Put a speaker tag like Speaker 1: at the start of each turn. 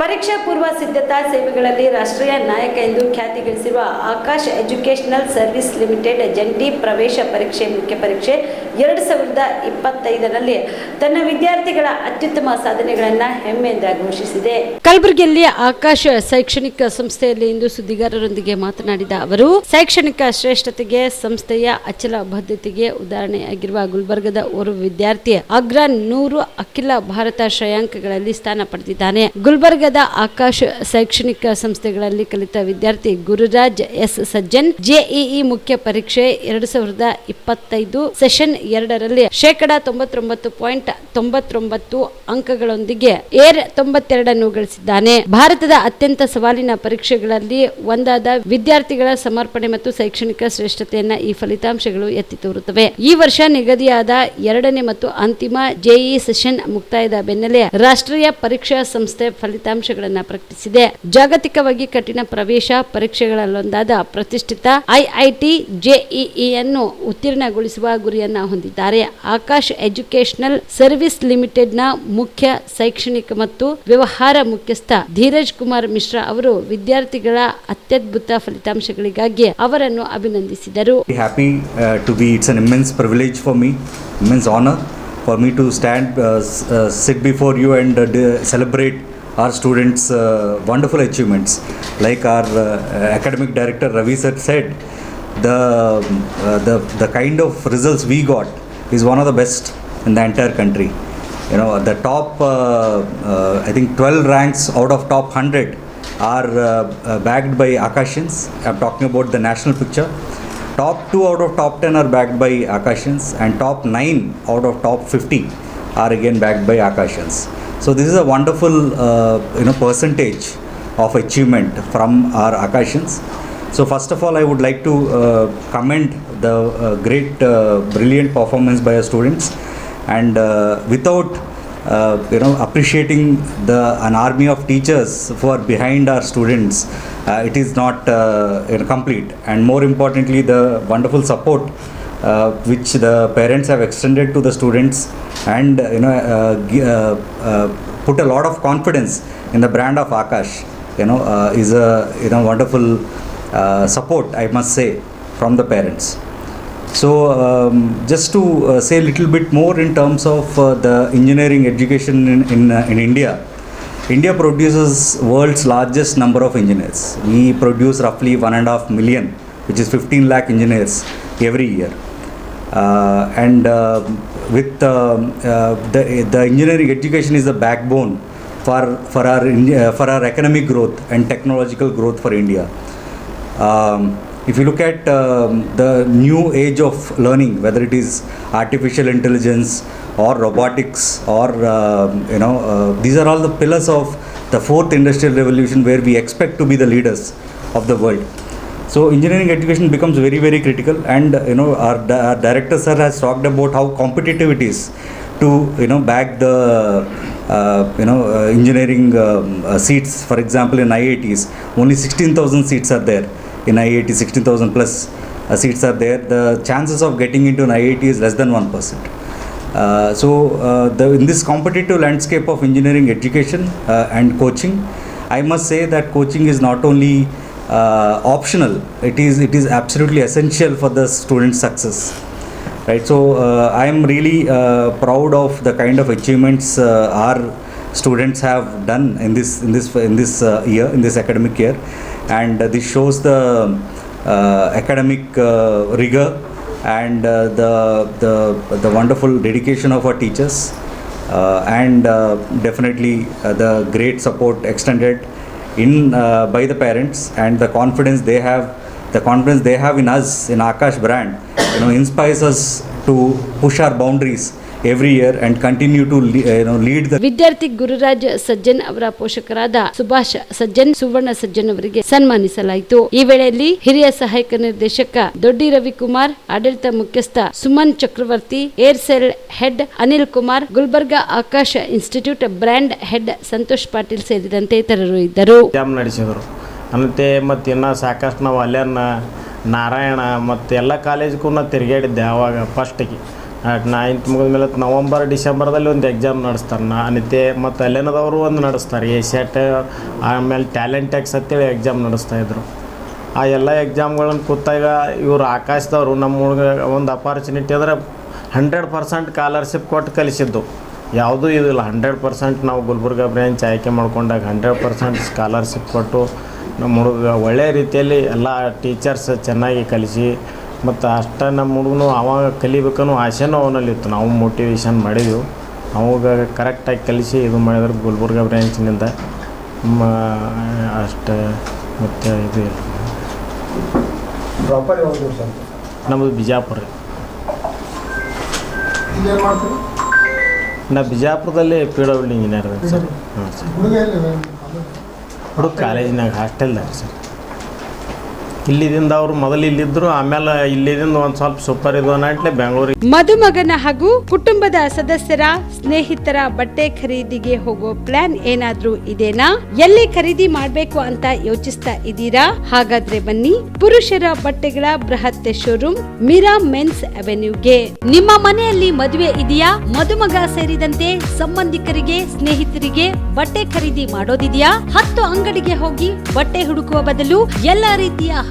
Speaker 1: ಪರೀಕ್ಷಾ ಪೂರ್ವ ಸಿದ್ಧತಾ ಸೇವೆಗಳಲ್ಲಿ ರಾಷ್ಟ್ರೀಯ ನಾಯಕ ಎಂದು ಖ್ಯಾತಿ ಗಳಿಸಿರುವ ಆಕಾಶ್ ಎಜುಕೇಷನಲ್ ಸರ್ವಿಸ್ ಲಿಮಿಟೆಡ್ ಜಂಟಿ ಪ್ರವೇಶ ಪರೀಕ್ಷೆ, ಮುಖ್ಯ ಪರೀಕ್ಷೆ ಸಾವಿರದ ಇಪ್ಪತ್ತೈದರಲ್ಲಿ ತನ್ನ ವಿದ್ಯಾರ್ಥಿಗಳ ಅತ್ಯುತ್ತಮ ಸಾಧನೆಗಳನ್ನು ಹೆಮ್ಮೆಯಿಂದ ಘೋಷಿಸಿದೆ. ಕಲಬುರಗಿಯಲ್ಲಿ ಆಕಾಶ ಶೈಕ್ಷಣಿಕ ಸಂಸ್ಥೆಯಲ್ಲಿ ಇಂದು ಸುದ್ದಿಗಾರರೊಂದಿಗೆ ಮಾತನಾಡಿದ ಅವರು, ಶೈಕ್ಷಣಿಕ ಶ್ರೇಷ್ಠತೆಗೆ ಸಂಸ್ಥೆಯ ಅಚಲ ಬದ್ಧತೆಗೆ ಉದಾಹರಣೆಯಾಗಿರುವ ಗುಲ್ಬರ್ಗದ ಓರ್ವ ವಿದ್ಯಾರ್ಥಿ ಅಗ್ರ ನೂರು ಅಖಿಲ ಭಾರತ ಶ್ರೇಯಾಂಕಗಳಲ್ಲಿ ಸ್ಥಾನ ಪಡೆದಿದ್ದಾನೆ. ಗುಲ್ಬರ್ಗದ ಆಕಾಶ ಶೈಕ್ಷಣಿಕ ಸಂಸ್ಥೆಗಳಲ್ಲಿ ಕಲಿತ ವಿದ್ಯಾರ್ಥಿ ಗುರುರಾಜ್ ಎಸ್. ಸಜ್ಜನ್, ಜೆಇಇ ಮುಖ್ಯ ಪರೀಕ್ಷೆ ಎರಡು ಸಾವಿರದ ಇಪ್ಪತ್ತೈದು ಸೆಷನ್ ಎರಡರಲ್ಲಿ ಶೇಕಡ ತೊಂಬತ್ತೊಂಬತ್ತು ಪಾಯಿಂಟ್ ತೊಂಬತ್ತೊಂಬತ್ತು ಅಂಕಗಳೊಂದಿಗೆ ಏರ್ ತೊಂಬತ್ತೆರಡನ್ನು ಗಳಿಸಿದ್ದಾನೆ. ಭಾರತದ ಅತ್ಯಂತ ಸವಾಲಿನ ಪರೀಕ್ಷೆಗಳಲ್ಲಿ ಒಂದಾದ ವಿದ್ಯಾರ್ಥಿಗಳ ಸಮರ್ಪಣೆ ಮತ್ತು ಶೈಕ್ಷಣಿಕ ಶ್ರೇಷ್ಠತೆಯನ್ನ ಈ ಫಲಿತಾಂಶಗಳು ಎತ್ತಿ ತೋರುತ್ತವೆ. ಈ ವರ್ಷ ನಿಗದಿಯಾದ ಎರಡನೇ ಮತ್ತು ಅಂತಿಮ ಜೆಇ ಸೆಷನ್ ಮುಕ್ತಾಯದ ಬೆನ್ನಲ್ಲೇ ರಾಷ್ಟ್ರೀಯ ಪರೀಕ್ಷಾ ಸಂಸ್ಥೆ ಫಲಿತಾಂಶಗಳನ್ನು ಪ್ರಕಟಿಸಿದೆ. ಜಾಗತಿಕವಾಗಿ ಕಠಿಣ ಪ್ರವೇಶ ಪರೀಕ್ಷೆಗಳಲ್ಲೊಂದಾದ ಪ್ರತಿಷ್ಠಿತ ಐಐಟಿ ಜೆಇಇಯನ್ನು ಉತ್ತೀರ್ಣಗೊಳಿಸುವ ಗುರಿಯನ್ನ ಹೊಂದಿದ್ದಾರೆ. ಆಕಾಶ್ ಎಜುಕೇಶನಲ್ ಸರ್ವಿಸ್ ಲಿಮಿಟೆಡ್ನ ಮುಖ್ಯ ಶೈಕ್ಷಣಿಕ ಮತ್ತು ವ್ಯವಹಾರ ಮುಖ್ಯಸ್ಥ ಧೀರಜ್ ಕುಮಾರ್ ಮಿಶ್ರಾ ಅವರು ವಿದ್ಯಾರ್ಥಿಗಳ ಅತ್ಯದ್ಭುತ ಫಲಿತಾಂಶಗಳಿಗಾಗಿ ಅವರನ್ನು ಅಭಿನಂದಿಸಿದರು.
Speaker 2: Happy to be it's an it's privilege for me for honour for me to stand sit before you and celebrate sit students wonderful achievements like our academic uh, academic director ravi sir said the, uh, the the kind of is one of the best in the entire country. You know the top uh, uh, i think 12 ranks out of top 100 are uh, backed by akashins i'm talking about the national picture. Top 2 out of top 10 are backed by akashins and top 9 out of top 50 are again backed by akashins so this is a wonderful uh, you know percentage of achievement from our akashins so first of all i would like to uh, commend the uh, great uh, brilliant performance by our students. And uh, without uh, you know appreciating the an army of teachers who are behind our students uh, it is not uh, complete and more importantly the wonderful support uh, which the parents have extended to the students and you know uh, uh, uh, put a lot of confidence in the brand of akash you know uh, is a you know wonderful support i must say from the parents so, um, just to uh, say a little bit more in terms of uh, the engineering education in, in, uh, in India, India produces world's largest number of engineers. We produce roughly one and a half million, which is 15 lakh engineers every year. Uh, and uh, with um, uh, the, the engineering education is the backbone for, for, our, uh, for our economic growth and technological growth for India. Um, if you look at um, the new age of learning, whether it is artificial intelligence or robotics or um you know uh, these are all the pillars of the fourth industrial revolution where we expect to be the leaders of the world. So engineering education becomes very very critical, and uh, you know our, our director sir has talked about how competitive it is to you know back the uh, you know uh, engineering um, uh, seats. For example, in IITs, only 16,000 seats are there. In IIT, 16,000 plus uh, seats are there. The chances of getting into an IIT is less than one percent. Uh, so, uh, the, in this competitive landscape of engineering education uh, and coaching, I must say that coaching is not only uh, optional; it is it is absolutely essential for the student's success. Right. So, uh, I am really uh, proud of the kind of achievements our students have done in this in this in this year in this academic year, and this shows the uh, academic uh, rigor and uh, the, the the wonderful dedication of our teachers and definitely the great support extended in by the parents and the confidence they have the confidence they have in us in Akash brand you know inspires us to push our boundaries every year and continue to lead you know lead the
Speaker 1: ವಿದ್ಯಾರ್ಥಿ ಗುರುರಾಜ್ ಸಜ್ಜನ್ ಅವರ ಪೋಷಕರಾದ ಸುಭಾಷ್ ಸಜ್ಜನ್ ಸುವರ್ಣ ಸಜ್ಜನ್ ಅವರಿಗೆ ಸನ್ಮಾನಿಸಲಾಯಿತು. ಈ ವೇಳೆಯಲ್ಲಿ ಹಿರಿಯ ಸಹಾಯಕ ನಿರ್ದೇಶಕ ದೊಡ್ಡಿ ರವಿಕುಮಾರ್ ಆಡಳಿತ ಮುಖ್ಯಸ್ಥ Suman Chakravarthi Aircel head Anil Kumar Gulbarga Aakash institute brand head Santosh Patil ಸೇರಿದಂತೆ ಇತರರು ಇದ್ದರು.
Speaker 3: ನಡೆಸಿದರು. ಅಂತೆ ಮತ್ತೆ ಇನ್ನ ಸಾಕಷ್ಟು ನಾವು ಅಲ್ಲೇನ ನಾರಾಯಣ ಮತ್ತು ಎಲ್ಲ ಕಾಲೇಜ್ಗೂ ನಾ ತಿರುಗಾಡಿದ್ದೆ ಆವಾಗ ಫಸ್ಟಿಗೆ ನೈನ್ತ್ ಮುಗಿದ ಮೇಲೆ ನವಂಬರ್ ಡಿಸೆಂಬರ್ದಲ್ಲಿ ಒಂದು ಎಕ್ಸಾಮ್ ನಡೆಸ್ತಾರೆ. ಅನಿತೆ ಮತ್ತು ಅಲ್ಲೇನದವರು ಒಂದು ನಡೆಸ್ತಾರೆ. ಸೆಟ್ ಆಮೇಲೆ ಟ್ಯಾಲೆಂಟ್ ಎಕ್ಸ್ ಅಂತೇಳಿ ಎಕ್ಸಾಮ್ ನಡೆಸ್ತಾಯಿದ್ರು ಆ ಎಲ್ಲ ಎಕ್ಸಾಮ್ಗಳನ್ನು ಕೂತಾಗ ಇವರು ಆಕಾಶದವರು ನಮ್ಮ ಹುಡುಗ ಒಂದು ಅಪಾರ್ಚುನಿಟಿ ಅಂದರೆ ಹಂಡ್ರೆಡ್ ಪರ್ಸೆಂಟ್ ಸ್ಕಾಲರ್ಶಿಪ್ ಕೊಟ್ಟು ಕಲಿಸಿದ್ದು. ಯಾವುದೂ ಇದಿಲ್ಲ ಹಂಡ್ರೆಡ್ ಪರ್ಸೆಂಟ್ ನಾವು ಗುಲ್ಬರ್ಗ ಬ್ರ್ಯಾಂಚ್ ಆಯ್ಕೆ ಮಾಡ್ಕೊಂಡಾಗ ಹಂಡ್ರೆಡ್ ಪರ್ಸೆಂಟ್ ಸ್ಕಾಲರ್ಶಿಪ್ ಕೊಟ್ಟು ನಮ್ಮ ಹುಡುಗ ಒಳ್ಳೆಯ ರೀತಿಯಲ್ಲಿ ಎಲ್ಲ ಟೀಚರ್ಸ್ ಚೆನ್ನಾಗಿ ಕಲಿಸಿ ಮತ್ತು ಅಷ್ಟ ನಮ್ಮ ಹುಡುಗನು ಅವಾಗ ಕಲಿಬೇಕನ್ನೋ ಆಸೆನೂ ಅವನಲ್ಲಿತ್ತು. ನಾವು ಮೋಟಿವೇಶನ್ ಮಾಡಿದೆವು. ಅವಾಗ ಕರೆಕ್ಟಾಗಿ ಕಲಿಸಿ ಇದು ಮಾಡಿದ್ರೆ ಗುಲ್ಬರ್ಗ ಬ್ರ್ಯಾಂಚ್ನಿಂದ ಮ ಅಷ್ಟೇ ಮತ್ತು ಇದು ಇಲ್ಲ.
Speaker 4: ಪ್ರಾಪರ್
Speaker 3: ನಮ್ಮದು ಬಿಜಾಪುರ. ರೀ ನಾ ಬಿಜಾಪುರದಲ್ಲಿ ಪಿ ಡಬ್ಲ್ಯೂ ಇಂಜಿನಿಯರ್ ಅದ ಸರ್. ಹಾಂ ಸರ್.
Speaker 4: ಹುಡುಗ
Speaker 3: ಕಾಲೇಜಿನಾಗ ಹಾಸ್ಟೆಲ್ದಾಗ ಸರ್. ಇಲ್ಲಿದಿಂದ ಅವರು ಮೊದಲು ಇಲ್ಲಿದ್ರು, ಆಮೇಲೆ ಇಲ್ಲಿದಿಂದ ಒಂದು ಸ್ವಲ್ಪ ಸೂಪರ್ ಇದು ಅನ್ನಟ್ಲೆ ಬೆಂಗಳೂರಿಗೆ
Speaker 1: ಮದುಮಗನ ಹಾಗೂ ಕುಟುಂಬದ ಸದಸ್ಯರ ಸ್ನೇಹಿತರ ಬಟ್ಟೆ ಖರೀದಿಗೆ ಹೋಗೋ ಪ್ಲಾನ್ ಏನಾದ್ರೂ ಇದೇನಾ? ಎಲ್ಲಿ ಖರೀದಿ ಮಾಡ್ಬೇಕು ಅಂತ ಯೋಚಿಸ್ತಾ ಇದ್ದೀರಾ? ಹಾಗಾದ್ರೆ ಬನ್ನಿ, ಪುರುಷರ ಬಟ್ಟೆಗಳ ಬೃಹತ್ ಶೋರೂಮ್ ಮೀರಾ ಮೆನ್ಸ್ ಅವೆನ್ಯೂಗೆ. ನಿಮ್ಮ ಮನೆಯಲ್ಲಿ ಮದುವೆ ಇದೆಯಾ? ಮದುಮಗ ಸೇರಿದಂತೆ ಸಂಬಂಧಿಕರಿಗೆ, ಸ್ನೇಹಿತರಿಗೆ ಬಟ್ಟೆ ಖರೀದಿ ಮಾಡೋದಿದೆಯಾ? ಹತ್ತು ಅಂಗಡಿಗೆ ಹೋಗಿ ಬಟ್ಟೆ ಹುಡುಕುವ ಬದಲು ಎಲ್ಲಾ ರೀತಿಯ